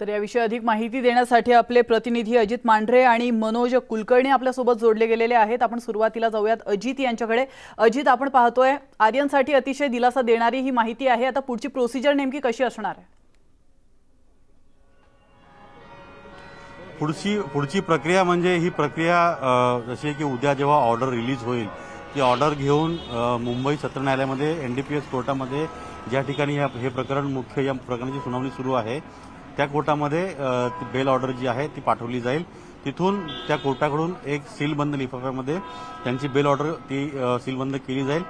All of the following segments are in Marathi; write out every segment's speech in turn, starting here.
तर याविषयी अधिक माहिती देण्यासाठी आपले प्रतिनिधी अजित मांढरे आणि मनोज कुलकर्णी आपल्यासोबत जोडले गेलेले आहेत. आपण सुरुवातीला जाऊयात अजित यांच्याकडे. अजित आपण पाहतोय आर्यनसाठी अतिशय दिलासा देणारी ही माहिती आहे. आता पुढची प्रोसिजर नेमकी कशी असणार आहे? पुढची पुढची प्रक्रिया म्हणजे ही प्रक्रिया जशी की उद्या जेव्हा ऑर्डर रिलीज होईल ती ऑर्डर घेऊन मुंबई सत्र न्यायालयामध्ये एन डी पी एस कोर्टामध्ये ज्या ठिकाणी हे प्रकरण मुख्य या प्रकरणाची सुनावणी सुरू आहे त्या कोर्टामध्ये ती बेल ऑर्डर जी आहे ती पाठवली जाईल. तिथून त्या कोर्टाकडून एक सीलबंद लिफाफ्यामध्ये त्यांची बेल ऑर्डर ती सीलबंद केली जाईल.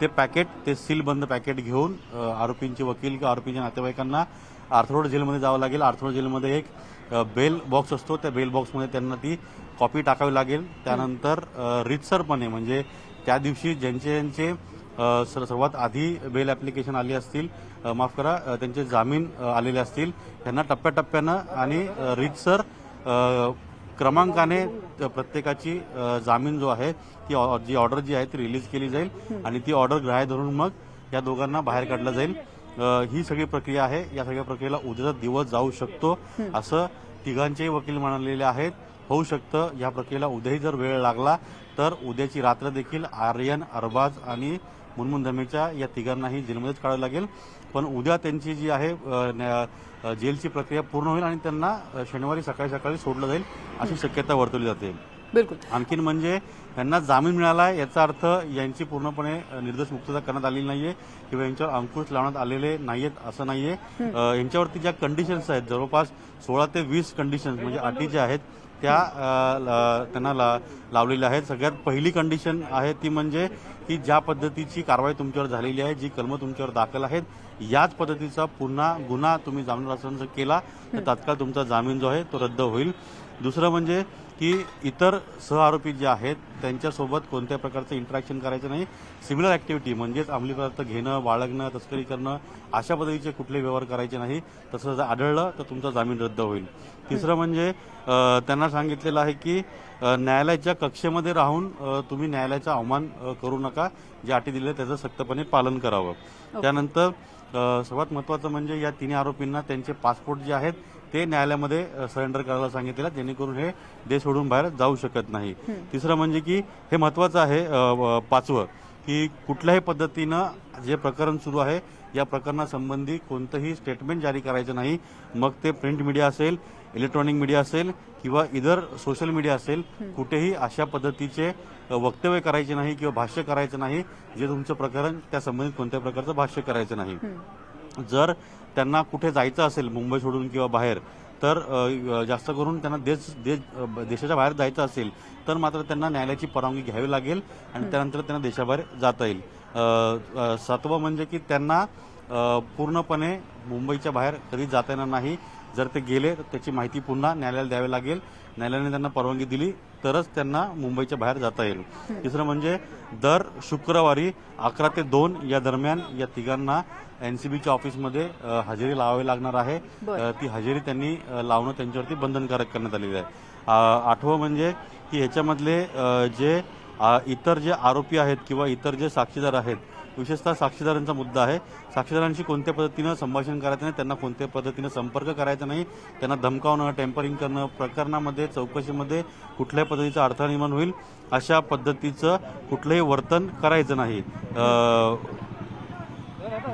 ते पॅकेट ते सीलबंद पॅकेट घेऊन आरोपींचे वकील किंवा आरोपींच्या नातेवाईकांना आर्थरोड जेलमध्ये जावं लागेल. आर्थरोड जेलमध्ये एक बेल बॉक्स असतो. त्या बेल बॉक्समध्ये त्यांना ती कॉपी टाकावी लागेल. त्यानंतर रितसरपणे म्हणजे त्या दिवशी ज्यांचे ज्यांचे सर- सर्वात आधी बेल ॲप्लिकेशन आली असतील माफ करा त्यांचे जामीन आलेले असतील त्यांना टप्प्याटप्प्यानं आणि अ, रीतसर क्रमांकाने प्रत्येकाची जामीन जो आहे ती ऑ- जी ऑर्डर जी आहे ती रिलीज केली जाईल आणि ती ऑर्डर ग्राह्य धरून मग या दोघांना बाहेर काढलं जाईल. ही सगळी प्रक्रिया आहे. या सगळ्या प्रक्रियेला उद्याचा दिवस जाऊ शकतो असं तिघांचेही वकील म्हणालेले आहेत. होऊ शकतं या प्रक्रियेला उद्याही जर वेळ लागला तर उद्याची रात्र देखील आर्यन अरबाज आणि मुनमुन धमेच्या या तिघांनाही जेलमध्येच काढावं लागेल. पण उद्या त्यांची जी आहे जेलची प्रक्रिया पूर्ण होईल आणि त्यांना शनिवारी सकाळी सकाळी सोडलं जाईल अशी शक्यता वर्तवली जाते. बिलकुल. आणखीन म्हणजे यांना जामीन मिळाला याचा अर्थ यांची पूर्णपणे निर्दोष मुक्तता करण्यात आलेली नाहीये किंवा यांच्यावर अंकुश लावण्यात आलेले नाहीयेत असं नाहीये. यांच्यावरती ज्या कंडिशन्स आहेत जवळपास सोळा ते वीस कंडिशन्स म्हणजे अटी ज्या आहेत त्या त्यांना ला- लावलेल्या आहेत. सगळ्यात पहिली कंडिशन आहे ती म्हणजे की ज्या पद्धतीची कारवाई तुमच्यावर झालेली आहे जी कलमं तुमच्यावर दाखल आहेत याच पद्धतीचा पुन्हा गुन्हा तुम्ही जामीन केला तर तात्काळ तुमचा जामीन जो आहे तो रद्द होईल. दुसरं म्हणजे की इतर सहआरोपी जे आहेत त्यांच्यासोबत कोणत्या प्रकारचं इंटरॅक्शन करायचं नाही. सिमिलर ऍक्टिव्हिटी म्हणजेच अंमली पदार्थ घेणं बाळगणं तस्करी करणं अशा पद्धतीचे कुठले व्यवहार करायचे नाही. तसं जर आढळलं तर तुमचा जामीन रद्द होईल. तिसरं म्हणजे त्यांना सांगितलेलं आहे की न्यायालयाच्या कक्षेमध्ये राहून तुम्ही न्यायालयाचा अवमान करू नका. जे अटी दिले त्याचं सक्तपणे पालन करावं. त्यानंतर सर्वात महत्वाचं म्हणजे या तिन्ही आरोपींना त्यांचे पासपोर्ट जे आहेत ते न्यायालयामध्ये सरेंडर करायला सांगितलेलं जेणेकरून हे देश सोडून बाहेर जाऊ शकत नाही. तिसरं म्हणजे की हे महत्वाचं आहे पाचवं की कुठल्याही पद्धतीनं जे प्रकरण सुरू आहे या प्रकरणासंबंधी कोणतंही स्टेटमेंट जारी करायचं नाही. मग ते प्रिंट मीडिया असेल इलेक्ट्रॉनिक मीडिया असेल किंवा इतर सोशल मीडिया असेल कुठेही अशा पद्धतीचे वक्तव्य करायचे नाही किंवा भाष्य करायचं नाही जे तुमचं प्रकरण त्या संबंधित कोणत्या प्रकारचं भाष्य करायचं नाही. जर त्यांना कुठे जायचं असेल मुंबई सोडून किंवा बाहेर तर जास्त करून त्यांना देश देश देशाच्या बाहेर जायचं असेल तर मात्र त्यांना न्यायालयाची परवानगी घ्यावी लागेल आणि त्यानंतर त्यांना देशाबाहेर जाता येईल. सातवं म्हणजे की त्यांना पूर्णपणे मुंबईच्या बाहेर कधी जाता येणार नाही. जर ते गेले तर त्याची माहिती पुन्हा न्यायालयाला द्यावी लागेल. न्यायालयाने त्यांना परवानगी दिली तरच त्यांना मुंबईच्या बाहेर जाता येईल. तिसरं म्हणजे दर शुक्रवारी अकरा ते दोन या दरम्यान या तिघांना एनसीबीच्या ऑफिसमध्ये हजेरी लावावी लागणार आहे. ती हजेरी त्यांनी लावणं त्यांच्यावरती बंधनकारक करण्यात आलेली आहे. आठवं म्हणजे की ह्याच्यामधले जे इतर जे आरोपी आहेत किंवा इतर जे साक्षीदार आहेत विशेषतः साक्षीदारांचा मुद्दा आहे. साक्षीदारांशी कोणत्या पद्धतीनं संभाषण करायचं नाही त्यांना कोणत्या पद्धतीनं संपर्क करायचा नाही त्यांना धमकावणं टेम्परिंग करणं प्रकरणामध्ये चौकशीमध्ये कुठल्याही पद्धतीचा अडथळा निर्माण होईल अशा पद्धतीचं कुठलंही वर्तन करायचं नाही.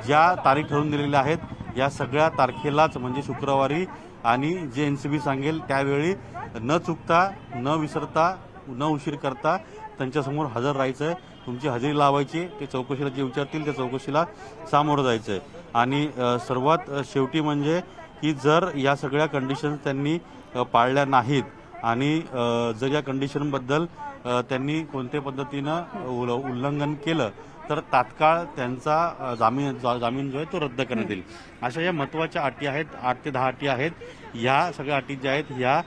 ज्या तारीख ठरवून दिलेल्या आहेत या सगळ्या तारखेलाच म्हणजे शुक्रवारी आणि जे एन सी बी सांगेल त्यावेळी न चुकता न विसरता न उशीर करता त्यांच्यासमोर हजर राहायचं आहे तुमची हजेरी लावायची ते चौकशीला जे विचारतील त्या चौकशीला सामोरं जायचं आहे आणि सर्वात शेवटी म्हणजे की जर या सगळ्या कंडिशन्स त्यांनी पाळल्या नाहीत आणि जर या कंडिशनबद्दल त्यांनी कोणत्या पद्धतीनं उल- उल्लंघन केलं तर तात्काळ त्यांचा जामीन जा- जामीन जो आहे तो रद्द करण्यात येईल. अशा या महत्त्वाच्या अटी आहेत आठ ते दहा अटी आहेत. या सगळ्या अटी ज्या आहेत ह्या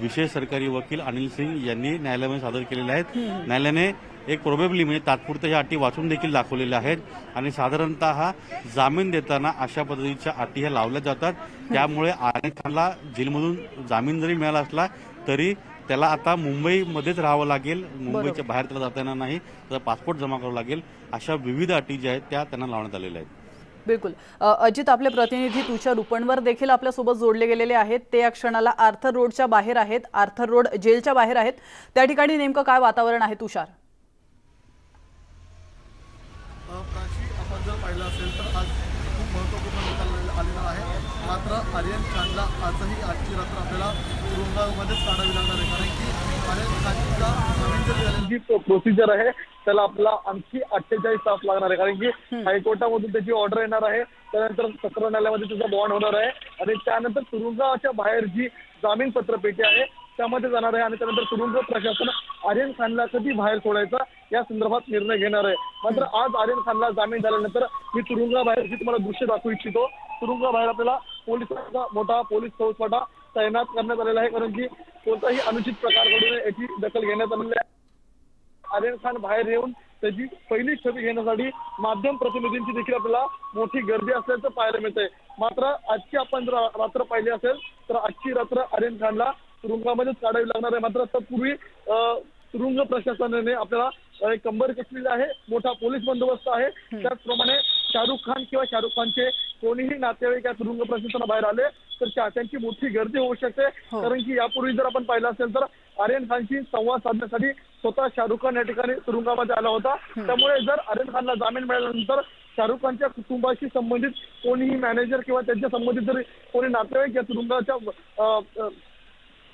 विशेष सरकारी वकील अनिल सिंग यांनी न्यायालयामध्ये सादर केलेल्या आहेत. न्यायालयाने एक प्रोबेबली म्हणजे तात्पुरत्या ह्या अटी वाचून देखील दाखवलेल्या आहेत. आणि साधारणतः जामीन देताना अशा पद्धतीच्या अटी ह्या लावल्या जातात. त्यामुळे अनेकांना जेलमधून जामीन जरी मिळाला असला तरी त्याला आता मुंबईमध्येच राहावं लागेल. मुंबईच्या बाहेर त्याला जाता येणार नाही. त्याचा पासपोर्ट जमा करावा लागेल. अशा विविध अटी ज्या आहेत त्या त्यांना लावण्यात आलेल्या आहेत. बिलकुल. अजित आपले प्रतिनिधी तुषार रुपणवर देखील आपल्यासोबत जोडले गेलेले आहेत. ते या क्षणाला आर्थर रोडच्या बाहेर आहेत. आर्थर रोड जेलच्या बाहेर आहेत. त्या ठिकाणी नेमकं काय वातावरण आहे तुषार? आपण जर पाहिलं असेल तर आज खूप महत्त्वपूर्ण निकाल आलेला आहे. मात्र आर्यन खानला आजही आजची रात्र आपल्याला तुरुंगामध्येच काढावी लागणार आहे. कारण की आर्यन खानचा नवीन जी प्रोसिजर आहे त्याला आपला आणखी अठ्ठेचाळीस तास लागणार आहे. कारण की हायकोर्टामधून त्याची ऑर्डर येणार आहे. त्यानंतर सत्र न्यायालयामध्ये त्याचा बॉन्ड होणार आहे. आणि त्यानंतर तुरुंगाच्या बाहेर जी जामीन पत्र पेटी आहे त्यामध्ये जाणार आहे आणि त्यानंतर तुरुंग प्रशासन आर्यन खानला कधी बाहेर सोडायचा या संदर्भात निर्णय घेणार आहे. मात्र आज आर्यन खानला जामीन झाल्यानंतर मी तुरुंगाबाहेरची तुम्हाला दृश्य दाखवू इच्छितो. तुरुंगाबाहेर आपल्याला पोलिसांचा मोठा पोलीस फौजफाटा तैनात करण्यात आलेला आहे. कारण की कोणताही अनुचित प्रकार घडू नये याची दखल घेण्यात आलेली आहे. आर्यन खान बाहेर येऊन त्याची पहिली छबी घेण्यासाठी माध्यम प्रतिनिधींची देखील आपल्याला मोठी गर्दी असल्याचं पाहायला मिळतंय. मात्र आजची आपण जर रात्र पाहिली असेल तर आजची रात्र आर्यन खानला तुरुंगामध्येच काढावी लागणार आहे. मात्र तत्पूर्वी तुरुंग प्रशासनाने आपल्याला एक कंबर कसलेली आहे. मोठा पोलीस बंदोबस्त आहे. त्याचप्रमाणे शाहरुख खान किंवा शाहरुख खानचे कोणीही नातेवाईक या तुरुंग प्रशासनाबाहेर आले तर चाहत्यांची मोठी गर्दी होऊ शकते. हो. कारण की यापूर्वी जर आपण पाहिलं असेल तर आर्यन खानशी संवाद साधण्यासाठी स्वतः शाहरुख खान या ठिकाणी तुरुंगामध्ये आला होता. त्यामुळे जर आर्यन खानला जामीन मिळाल्यानंतर शाहरुख खानच्या कुटुंबाशी संबंधित कोणीही मॅनेजर किंवा त्यांच्या संबंधित जर कोणी नातेवाईक या तुरुंगाच्या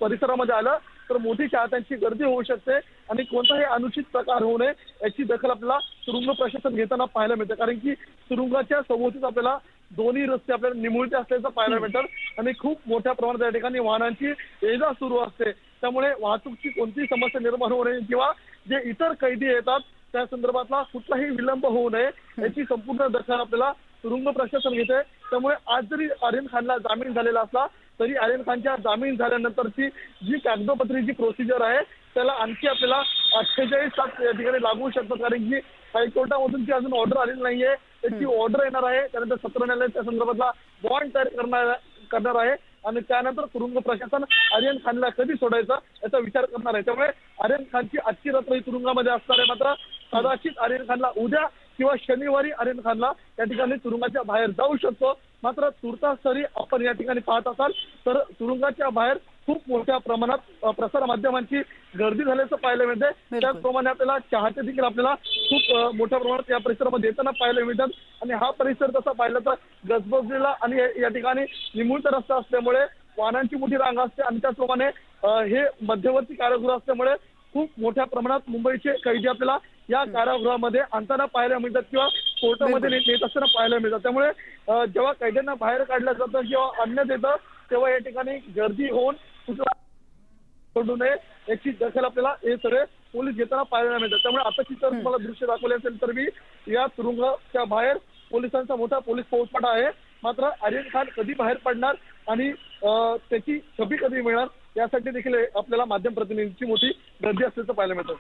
परिसरामध्ये आलं तर मोठी चाहत्यांची गर्दी होऊ शकते आणि कोणताही अनुचित प्रकार होऊ नये याची दखल आपल्याला तुरुंग प्रशासन घेताना पाहायला मिळते. कारण की तुरुंगाच्या सभोवतीच आपल्याला दोन्ही रस्ते आपल्याला निमुळते असल्याचं पाहायला मिळतात. आणि खूप मोठ्या प्रमाणात या ठिकाणी वाहनांची ये जा सुरू असते. त्यामुळे वाहतूकची कोणतीही समस्या निर्माण होऊ नये किंवा जे इतर कैदी येतात त्या संदर्भातला कुठलाही विलंब होऊ नये याची संपूर्ण दखल आपल्याला तुरुंग प्रशासन घेते. त्यामुळे आज जरी आर्यन खानला जामीन झालेला असला तरी आर्यन खानच्या जामीन झाल्यानंतरची जी कागदोपत्री जी प्रोसिजर आहे त्याला आणखी आपल्याला अठ्ठेचाळीस तास या ठिकाणी लागू शकतात. कारण की हायकोर्टामधून जी अजून ऑर्डर आलेली नाहीये. त्याची ऑर्डर येणार आहे. त्यानंतर सत्र न्यायालय त्या संदर्भातला बॉन्ड तयार करणार करणार आहे. आणि त्यानंतर तुरुंग प्रशासन आर्यन खानला कधी सोडायचा याचा विचार करणार आहे. त्यामुळे आर्यन खानची आजची रात्र ही तुरुंगामध्ये असणार आहे. मात्र कदाचित आर्यन खानला उद्या किंवा शनिवारी आर्यन खानला या ठिकाणी तुरुंगाच्या बाहेर जाऊ शकतो. मात्र तुर्तास तरी आपण या ठिकाणी पाहत असाल तर तुरुंगाच्या बाहेर खूप मोठ्या प्रमाणात प्रसार माध्यमांची गर्दी झाल्याचं पाहायला मिळते त्याचप्रमाणे आपल्याला चाहते देखील आपल्याला खूप मोठ्या प्रमाणात या परिसरामध्ये येताना पाहायला मिळतात. आणि हा परिसर तसा पाहिला तर गजबजलेला आणि या- ठिकाणी निमुळता रस्ता असल्यामुळे वाहनांची मोठी रांग असते आणि त्याचप्रमाणे हे मध्यवर्ती कारागृह असल्यामुळे खूप मोठ्या प्रमाणात मुंबईचे कैदी आपल्याला या कारागृहामध्ये आणताना पाहायला मिळतात किंवा कोर्टामध्ये नेत असताना पाहायला मिळतात. त्यामुळे जेव्हा कैद्यांना बाहेर काढलं जातं किंवा आणण्यात येतं तेव्हा या ठिकाणी गर्दी होऊन सोडू नये याची दखल आपल्याला हे सगळे पोलीस घेताना पाहायला मिळतात. त्यामुळे आताची तर तुम्हाला दृश्य दाखवले असेल तर मी या तुरुंगाच्या बाहेर पोलिसांचा मोठा पोलीस फौजफाटा आहे. मात्र आर्यन खान कधी बाहेर पडणार आणि त्याची छबी कधी मिळणार यासाठी देखील आपल्याला माध्यम प्रतिनिधींची मोठी गर्दी असल्याचं पाहायला मिळतं.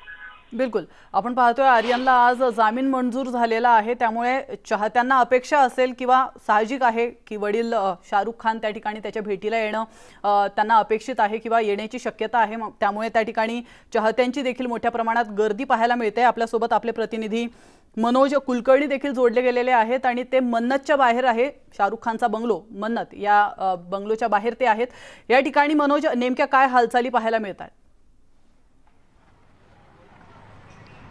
बिलकुल. आपण पाहतोय आर्यनला आज जामीन मंजूर झालेला आहे. त्यामुळे चाहत्यांना अपेक्षा असेल किंवा साहजिक आहे की वडील शाहरुख खान त्या ठिकाणी त्याच्या भेटीला येणं त्यांना अपेक्षित आहे किंवा येण्याची शक्यता आहे. मग त्यामुळे त्या ठिकाणी चाहत्यांची देखील मोठ्या प्रमाणात गर्दी पाहायला मिळते. आपल्यासोबत आपले प्रतिनिधी मनोज कुलकर्णी देखील जोडले गेलेले आहेत आणि ते मन्नतच्या बाहेर आहे. शाहरुख खानचा बंगलो मन्नत या बंगलोच्या बाहेर ते आहेत. या ठिकाणी मनोज नेमक्या काय हालचाली पाहायला मिळतात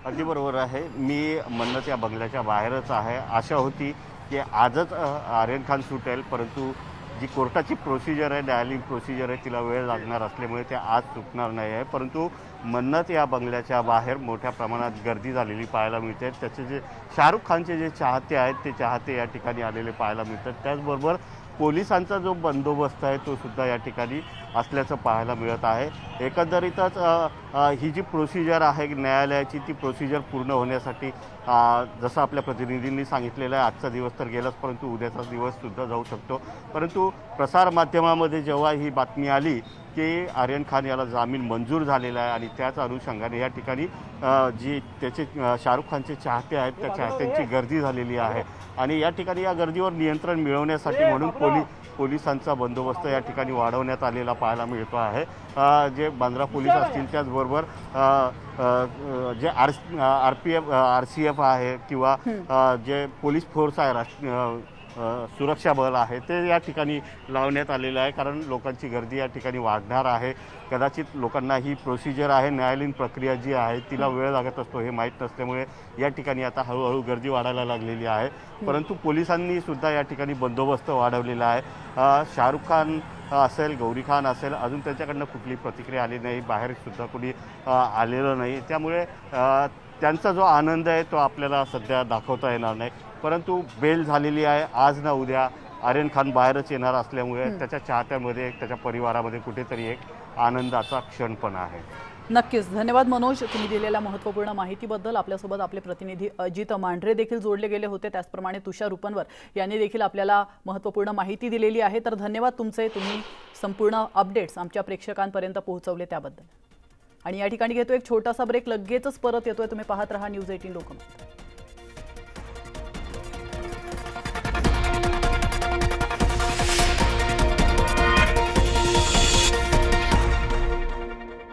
अगदी बरोबर आहे. मी मन्नत या बंगल्याच्या बाहेरच आहे. आशा होती की आजच आर्यन खान सुटेल परंतु जी कोर्टाची प्रोसिजर आहे न्यायालयीन प्रोसिजर आहे तिला वेळ लागणार असल्यामुळे ते आज सुटणार नाही आहे. परंतु मन्नत या बंगल्याच्या बाहेर मोठ्या प्रमाणात गर्दी झालेली पाहायला मिळते. त्याचे जे शाहरुख खानचे जे चाहते आहेत ते चाहते या ठिकाणी आलेले पाहायला मिळतात. त्याचबरोबर पोलिसांचा जो बंदोबस्त आहे तो सुद्धा या ठिकाणी असल्याचं पाहायला मिळत आहे. एकंदरीतच ही जी प्रोसिजर आहे न्यायालयाची ती प्रोसिजर पूर्ण होण्यासाठी जसं आपल्या प्रतिनिधींनी सांगितलेलं आहे आजचा दिवस तर गेलाच परंतु उद्याचा दिवससुद्धा जाऊ शकतो. परंतु प्रसारमाध्यमामध्ये जेव्हा ही बातमी आली की आर्यन खान याला जामीन मंजूर झालेला आहे आणि त्याच अनुषंगाने या ठिकाणी जी त्याचे शाहरुख खानचे चाहते आहेत त्या चाहत्यांची गर्दी झालेली आहे. आणि या ठिकाणी या गर्दीवर नियंत्रण मिळवण्यासाठी म्हणून पोलीस पोलिसांचा बंदोबस्त या ठिकाणी वाढवण्यात आलेला पाहायला मिळतो आहे. जे बांद्रा पोलीस असतील त्याचबरोबर जे R R P F R C F आहे किंवा जे पोलीस फोर्स आहे राष्ट्र सुरक्षा बल आहे. ते या ठिकाणी लावण्यात आलेलं आहे कारण लोकांची गर्दी या ठिकाणी वाढणार आहे. कदाचित लोकांना ही प्रोसिजर आहे न्यायालयीन प्रक्रिया जी आहे तिला वेळ लागत असतो हे माहीत नसल्यामुळे या ठिकाणी आता हळूहळू गर्दी वाढायला लागलेली आहे. परंतु पोलिसांनी सुद्धा या ठिकाणी बंदोबस्त वाढवलेला आहे. शाहरुख खान असेल गौरी खान असेल अजून त्यांच्याकडनं कुठली प्रतिक्रिया आली नाही. बाहेर सुद्धा आलेलं नाही. त्यामुळे त्यांचा जो आनंद आहे तो आपल्याला सध्या दाखवता येणार नाही. परंतु बेल झालेली आहे. आज ना उद्या आर्यन खान बाहेरच येणार असल्यामुळे त्याच्या चाहत्यामध्ये त्याच्या परिवारामध्ये कुठेतरी एक आनंदाचा क्षण पण आहे. नक्कीच. धन्यवाद मनोज तुम्ही दिलेल्या महत्त्वपूर्ण माहितीबद्दल. आपल्यासोबत आपले प्रतिनिधी अजित मांढरे देखील जोडले गेले होते. त्याचप्रमाणे तुषार रुपनवर यांनी देखील आपल्याला महत्त्वपूर्ण माहिती दिलेली आहे. तर धन्यवाद तुमचे. तुम्ही संपूर्ण अपडेट्स आमच्या प्रेक्षकांपर्यंत पोहोचवले त्याबद्दल. आणि या ठिकाणी घेतो एक छोटासा ब्रेक लगेचच परत येतोय. तुम्ही पाहत रहा न्यूज एटीन लोकमत.